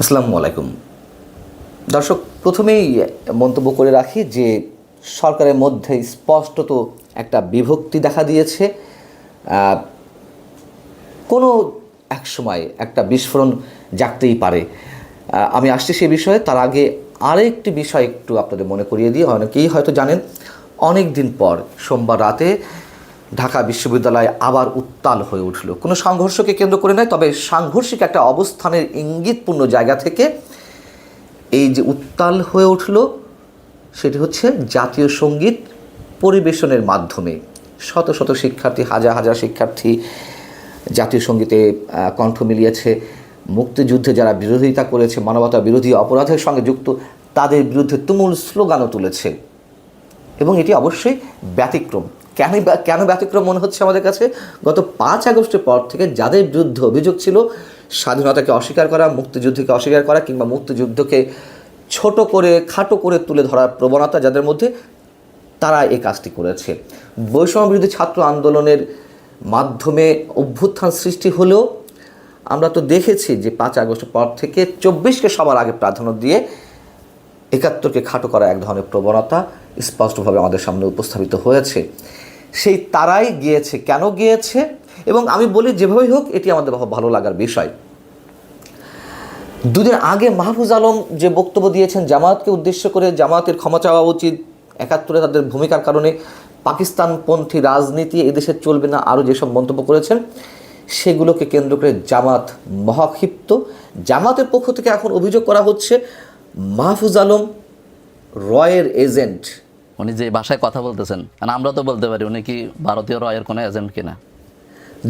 আসসালামু আলাইকুম। দর্শক, প্রথমেই মন্তব্য করে রাখি যে, সরকারের মধ্যে স্পষ্টত একটা বিভক্তি দেখা দিয়েছে। কোনো এক সময় একটা বিস্ফোরণ জাগতেই পারে। আমি আসছি সে বিষয়ে, তার আগে আরেকটি বিষয় একটু আপনাদের মনে করিয়ে দিই, অনেকেই হয়তো জানেন। অনেক দিন পর সোমবার রাতে ঢাকা বিশ্ববিদ্যালয় আবার উত্তাল হয়ে উঠল। কোনো সংঘর্ষকে কেন্দ্র করে নয়, তবে সাংঘর্ষিক একটা অবস্থানের ইঙ্গিতপূর্ণ জায়গা থেকে এই যে উত্তাল হয়ে উঠল, সেটি হচ্ছে জাতীয় সংগীত পরিবেশনের মাধ্যমে। শত শত শিক্ষার্থী, হাজার হাজার শিক্ষার্থী জাতীয় সঙ্গীতে কণ্ঠ মিলিয়েছে। মুক্তিযুদ্ধে যারা বিরোধিতা করেছে, মানবতা বিরোধী অপরাধের সঙ্গে যুক্ত, তাদের বিরুদ্ধে তুমুল স্লোগানও তুলেছে। এবং এটি অবশ্যই ব্যতিক্রম। কেন কেন ব্যতিক্রম মনে হচ্ছে আমাদের কাছে? গত পাঁচ আগস্টের পর থেকে যাদের বিরুদ্ধে অভিযোগ ছিল, স্বাধীনতাকে অস্বীকার করা, মুক্তিযুদ্ধকে অস্বীকার করা, কিংবা মুক্তিযুদ্ধকে ছোট করে, খাটো করে তুলে ধরার প্রবণতা যাদের মধ্যে, তারা এই কাজটি করেছে। বৈষম্য বিরোধী ছাত্র আন্দোলনের মাধ্যমে অভ্যুত্থান সৃষ্টি হলেও, আমরা তো দেখেছি যে পাঁচ আগস্টের পর থেকে চব্বিশকে সবার আগে প্রাধান্য দিয়ে, একাত্তরকে খাটো করা এক ধরনের প্রবণতা স্পষ্টভাবে আমাদের সামনে উপস্থাপিত হয়েছে। সেই তারাই গিয়েছে। কেন গিয়েছে? এবং আমি বলি যেভাবেই হোক, এটি আমাদের ভালো লাগার বিষয়। দুদিন আগে মাহফুজ আলম যে বক্তব্য দিয়েছেন, জামায়াতকে উদ্দেশ্য করে জামায়াতের ক্ষমা চাওয়া উচিত, একাত্তরে তাদের ভূমিকার কারণে পাকিস্তানপন্থী রাজনীতি এদেশে চলবে না, আরও যেসব মন্তব্য করেছেন, সেগুলোকে কেন্দ্র করে জামাত মহাক্ষিপ্ত। জামাতের পক্ষ থেকে এখন অভিযোগ করা হচ্ছে, মাহফুজ আলম রয়ের এজেন্ট উনি যে ভাষায় কথা বলতেছেন কারণ আমরা তো বলতে পারি উনি কি ভারতীয় রয়ের কোনো এজেন্ট কিনা।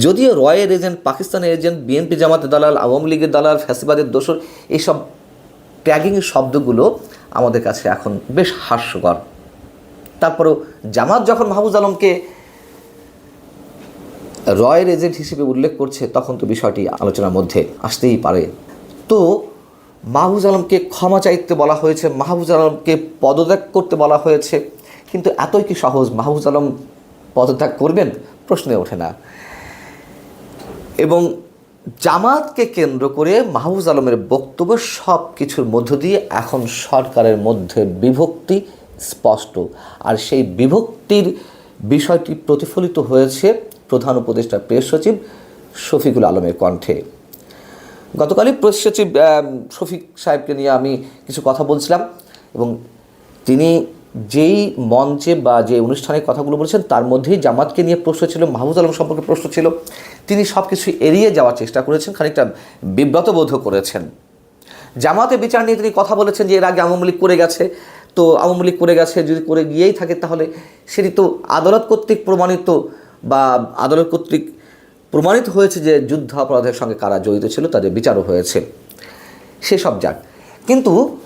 যদিও রয়ের এজেন্ট পাকিস্তানের এজেন্ট বিএনপি জামাতের দালাল, আওয়ামী লীগের দালাল, ফ্যাসিবাদের দোসর এইসব ট্যাগিংয়ের শব্দগুলো আমাদের কাছে এখন বেশ হাস্যকর। তারপরেও জামাত যখন মাহবুজ আলমকে রয়ের এজেন্ট হিসেবে উল্লেখ করছে, তখন তো বিষয়টি আলোচনার মধ্যে আসতেই পারে। তো মাহবুজ আলমকে ক্ষমা চাইতে বলা হয়েছে মাহবুজ আলমকে পদত্যাগ করতে বলা হয়েছে। কিন্তু এতই কি সহজ? মাহবুজ আলম পদত্যাগ করবেন? প্রশ্নে ওঠে না। এবং জামাতকে কেন্দ্র করে মাহবুজ আলমের বক্তব্য সব কিছুর মধ্য দিয়ে এখন সরকারের মধ্যে বিভক্তি স্পষ্ট। আর সেই বিভক্তির বিষয়টি প্রতিফলিত হয়েছে প্রধান উপদেষ্টা প্রেস সচিব শফিকুল আলমের কণ্ঠে। গতকালই প্রেস সচিব শফিক সাহেবকে নিয়ে আমি কিছু কথা বলছিলাম এবং তিনি যেই মঞ্চে বা যে অনুষ্ঠানে কথাগুলো বলেছেন, তার মধ্যেই জামাতকে নিয়ে প্রশ্ন ছিল মাহবুজ আলম সম্পর্কে প্রশ্ন ছিল। তিনি সব কিছু এড়িয়ে যাওয়ার চেষ্টা করেছেন, খানিকটা বিব্রত বোধ করেছেন। জামাতে বিচার নিয়ে তিনি কথা বলেছেন যে, এর আগে আওয়ামী লীগ করে গেছে। তো আওয়ামী লীগ করে গেছে, যদি করে গিয়েই থাকে তাহলে সেটি তো আদালত কর্তৃক প্রমাণিত বা আদালত কর্তৃক প্রমাণিত হয়েছে যে যুদ্ধ অপরাধের সঙ্গে কারা জড়িত ছিল, তাদের বিচারও হয়েছে। সেসব যাক। কিন্তু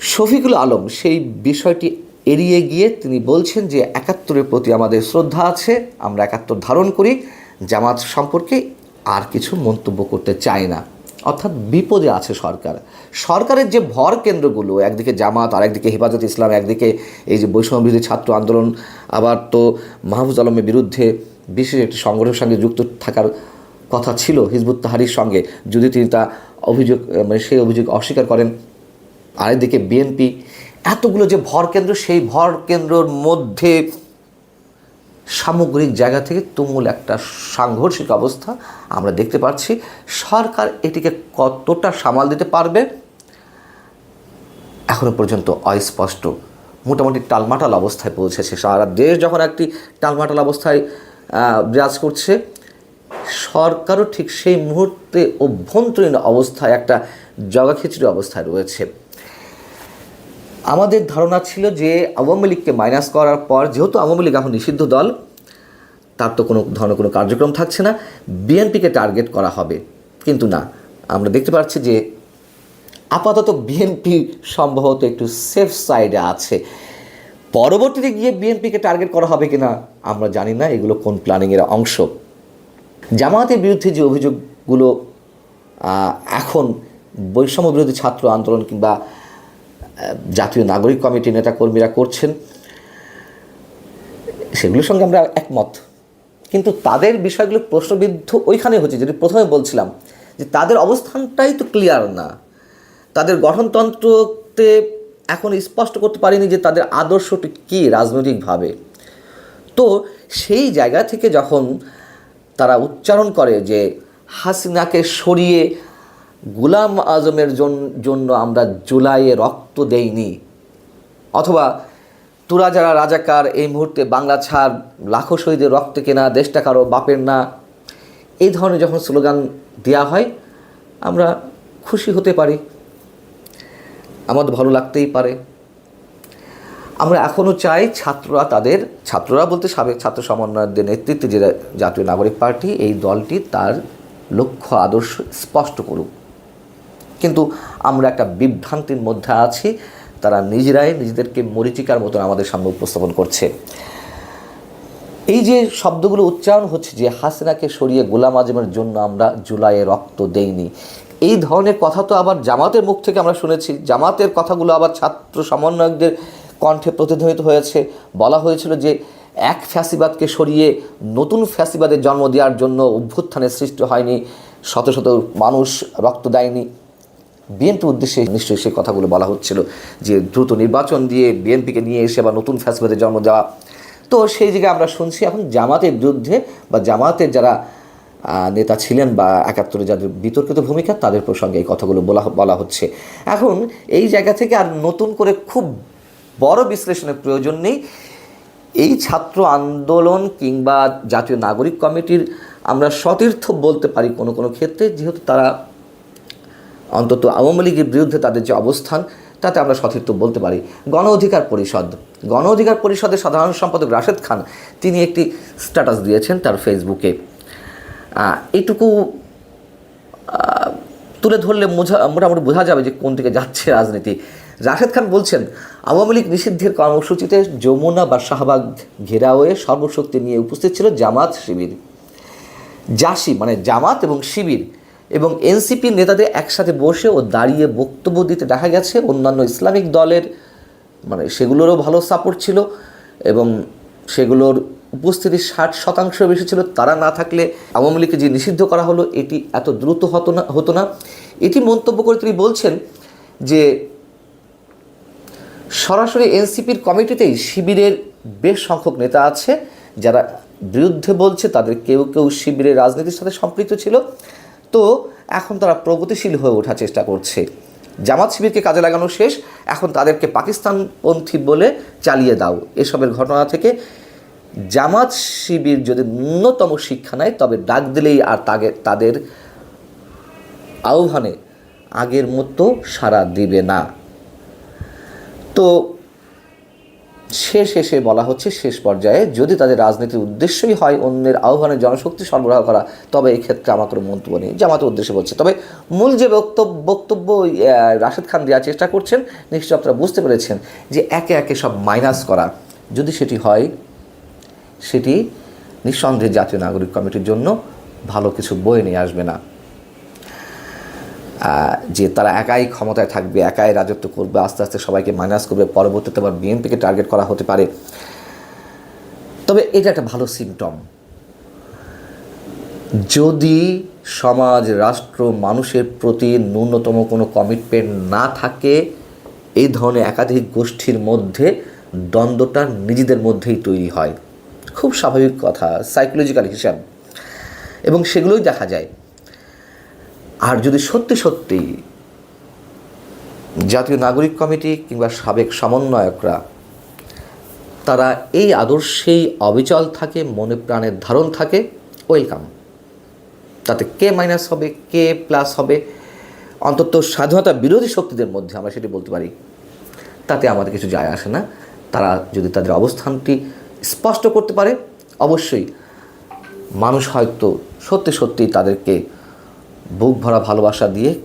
শফিকুল আলম সেই বিষয়টি এড়িয়ে গিয়ে তিনি বলছেন যে একাত্তরের প্রতি আমাদের শ্রদ্ধা আছে, আমরা একাত্তর ধারণ করি, জামাত সম্পর্কে আর কিছু মন্তব্য করতে চাই না। অর্থাৎ বিপদে আছে সরকার। সরকারের যে ভর কেন্দ্রগুলো, একদিকে জামাত আর একদিকে হেফাজত ইসলাম, একদিকে এই যে বৈষম্য বিরোধী ছাত্র আন্দোলন, আবার তো মাহফুজ আলমের বিরুদ্ধে বিশেষ একটি সংগঠনের সঙ্গে যুক্ত থাকার কথা ছিল, হিজবুত তাহারির সঙ্গে। যদি তিনি তা অভিযোগ মানে সেই অভিযোগ অস্বীকার করেন আরেকদিকে বিএনপি এতগুলো যে ভর কেন্দ্র, সেই ভর কেন্দ্রর মধ্যে সামগ্রিক জায়গা থেকে তুমুল একটা সাংঘর্ষিক অবস্থা আমরা দেখতে পাচ্ছি। সরকার এটিকে কতটা সামাল দিতে পারবে? এখনও পর্যন্ত অস্পষ্ট। মোটামুটি টালমাটাল অবস্থায় পৌঁছেছে। সারা দেশ যখন একটি টালমাটাল অবস্থায় বিরাজ করছে, সরকারও ঠিক সেই মুহূর্তে অভ্যন্তরীণ অবস্থায় একটা জগাখিচুড়ি অবস্থায় রয়েছে। আমাদের ধারণা ছিল যে আওয়ামী লীগকে মাইনাস করার পর, যেহেতু আওয়ামী লীগ এখন নিষিদ্ধ দল, তার তো কোনো ধরনের কোনো কার্যক্রম থাকছে না। বিএনপিকে টার্গেট করা হবে। কিন্তু না, আমরা দেখতে পাচ্ছি যে আপাতত বিএনপি সম্ভবত একটু সেফ সাইডে আছে। পরবর্তীতে গিয়ে বিএনপিকে টার্গেট করা হবে কিনা, আমরা জানি না, এগুলো কোন প্ল্যানিংয়ের অংশ। জামায়াতের বিরুদ্ধে যে অভিযোগগুলো এখন বৈষম্য বিরোধী ছাত্র আন্দোলন কিংবা জাতীয় নাগরিক কমিটির নেতাকর্মীরা করছেন, সেগুলোর সঙ্গে আমরা একমত। কিন্তু তাদের বিষয়গুলো প্রশ্নবিদ্ধ ওইখানে হচ্ছে, যেটি প্রথমে বলছিলাম, যে তাদের অবস্থানটাই তো ক্লিয়ার না। তাদের গঠনতন্ত্রতে এখন স্পষ্ট করতে পারেনি যে তাদের আদর্শটি কী রাজনৈতিকভাবে। তো সেই জায়গা থেকে যখন তারা উচ্চারণ করে যে হাসিনাকে সরিয়ে গুলাম আজমের জন- জন্য আমরা জুলাইয়ে রক্ত দেইনি। অথবা তোরা যারা রাজাকার, এই মুহূর্তে বাংলা ছাড়, লাখো শহীদের রক্ত কেনা, দেশটা কারও বাপের না, এই ধরনের যখন স্লোগান দেওয়া হয়, আমরা খুশি হতে পারি। আমাদের ভালো লাগতেই পারে। আমরা এখনও চাই ছাত্ররা তাদের, ছাত্ররা বলতে সাবেক ছাত্র সমন্বয়কদের নেতৃত্বে যে জাতীয় নাগরিক পার্টি, এই দলটি তার লক্ষ্য, আদর্শ স্পষ্ট করুক। কিন্তু আমরা একটা বিভ্রান্তির মধ্যে আছি। তারা নিজেরাই নিজেদেরকে মরিচিকার মতন আমাদের সামনে উপস্থাপন করছে। এই যে শব্দগুলো উচ্চারণ হচ্ছে যে হাসিনাকে সরিয়ে গোলাম আজমের জন্য আমরা জুলাইয়ে রক্ত দেইনি। এই ধরনের কথা তো আবার জামাতের মুখ থেকে আমরা শুনেছি। জামাতের কথাগুলো আবার ছাত্র সমন্বয়কদের কণ্ঠে প্রতিধ্বনিত হয়েছে। বলা হয়েছিল যে এক ফ্যাসিবাদকে সরিয়ে নতুন ফ্যাসিবাদের জন্ম দেওয়ার জন্য অভ্যুত্থানের সৃষ্টি হয়নি। শত শত মানুষ রক্ত দেয়নি। বিএনপির উদ্দেশ্যে নিশ্চয়ই সেই কথাগুলো বলা হচ্ছিল যে দ্রুত নির্বাচন দিয়ে বিএনপিকে নিয়ে এসে আবার নতুন ফ্যাসিবাদের জন্ম দেওয়া। তো সেই জায়গায় আমরা শুনছি এখন জামাতের বিরুদ্ধে বা জামাতের যারা নেতা ছিলেন বা একাত্তরে যাদের বিতর্কিত ভূমিকা তাদের প্রসঙ্গে এই কথাগুলো বলা বলা হচ্ছে। এখন এই জায়গা থেকে আর নতুন করে খুব বড় বিশ্লেষণের প্রয়োজন নেই। এই ছাত্র আন্দোলন কিংবা জাতীয় নাগরিক কমিটির আমরা সতীর্থ বলতে পারি কোনো কোনো ক্ষেত্রে, যেহেতু তারা অন্তত আওয়ামী লীগের বিরুদ্ধে তাদের যে অবস্থান তাতে আমরা সতীর্থ বলতে পারি। গণ অধিকার পরিষদ। গণ অধিকার পরিষদের সাধারণ সম্পাদক রাশেদ খান তিনি একটি স্ট্যাটাস দিয়েছেন তার ফেসবুকে। আহ, এইটুকু তুলে ধরলে মোঝা মোটামুটি বোঝা যাবে যে কোন দিকে যাচ্ছে রাজনীতি। রাশেদ খান বলছেন আওয়ামী লীগ নিষিদ্ধের কর্মসূচিতে যমুনা বা শাহবাগ ঘেরাওয়ে সর্বশক্তি নিয়ে উপস্থিত ছিল জামাত শিবির। জাসি মানে জামাত এবং শিবির। এবং এনসিপির নেতাদের একসাথে বসে ও দাঁড়িয়ে বক্তব্য দিতে দেখা গেছে। অন্যান্য ইসলামিক দলের মানে সেগুলোরও ভালো সাপোর্ট ছিল এবং সেগুলোর উপস্থিতি ষাট শতাংশ বেশি ছিল। তারা না থাকলে আওয়ামী লীগকে যে নিষিদ্ধ করা হলো, এটি এত দ্রুত হতো না হতো না। এটি মন্তব্য করে তিনি বলছেন যে, সরাসরি এনসিপির কমিটিতেই শিবিরের বেশ সংখ্যক নেতা আছে, যারা বিরুদ্ধে বলছে, তাদের কেউ কেউ শিবিরের রাজনীতির সাথে সম্পৃক্ত ছিল। তো এখন তারা প্রগতিশীল হয়ে ওঠার চেষ্টা করছে। জামাত শিবিরকে কাজে লাগানো শেষ, এখন তাদেরকে পাকিস্তানপন্থী বলে চালিয়ে দাও। এসবের ঘটনা থেকে জামাত শিবির যদি ন্যূনতম শিক্ষা নেয়, তবে ডাক দিলেই আর তাকে তাদের আহ্বানে আগের মতো সাড়া দিবে না। তো শেষ এসে বলা হচ্ছে শেষ পর্যায়ে যদি তাদের রাজনীতির উদ্দেশ্যই হয় অন্যের আহ্বানে জনশক্তি সরবরাহ করা, তবে এই ক্ষেত্রে আমার কোনো মন্তব্য নেই। জামাতের উদ্দেশ্যে বলছে। তবে মূল যে বক্তব্য বক্তব্য রাশেদ খান দেওয়ার চেষ্টা করছেন নিশ্চয় আপনারা বুঝতে পেরেছেন যে একে একে সব মাইনাস করা। যদি সেটি হয়, সেটি নিঃসন্দেহে জাতীয় নাগরিক কমিটির জন্য ভালো কিছু বয়ে নিয়ে আসবে না। যে তারা একাই ক্ষমতায় থাকবে, একাই রাজত্ব করবে, আস্তে আস্তে সবাইকে মাইনাস করবে, পরবর্তীতে আবার বিএনপিকে টার্গেট করা হতে পারে। তবে এটা একটা ভালো সিমটম যদি সমাজ, রাষ্ট্র, মানুষের প্রতি ন্যূনতম কোনো কমিটমেন্ট না থাকে, এই ধরনের একাধিক গোষ্ঠীর মধ্যে দ্বন্দ্বটা নিজেদের মধ্যেই তৈরি হয়। খুব স্বাভাবিক কথা সাইকোলজিক্যাল হিসাব। এবং সেগুলোই দেখা যায়। আর যদি সত্যি সত্যি জাতীয় নাগরিক কমিটি কিংবা সাবেক সমন্বয়করা তারা এই আদর্শেই অবিচল থাকে, মনে প্রাণের ধারণ থাকে ওয়েলকাম তাতে কে মাইনাস হবে কে প্লাস হবে। অন্তত স্বাধীনতা বিরোধী শক্তিদের মধ্যে আমরা সেটি বলতে পারি। তাতে আমাদের কিছু যায় আসে না। তারা যদি তাদের অবস্থানটি স্পষ্ট করতে পারে, অবশ্যই মানুষ হয়তো সত্যি সত্যি তাদেরকে বুক ভরা ভালোবাসা দিয়ে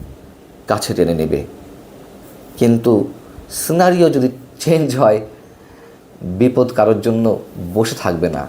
কাছে টেনে নেবে। কিন্তু সিনারিও যদি চেঞ্জ হয়, বিপদ কারোর জন্য বসে থাকবে না।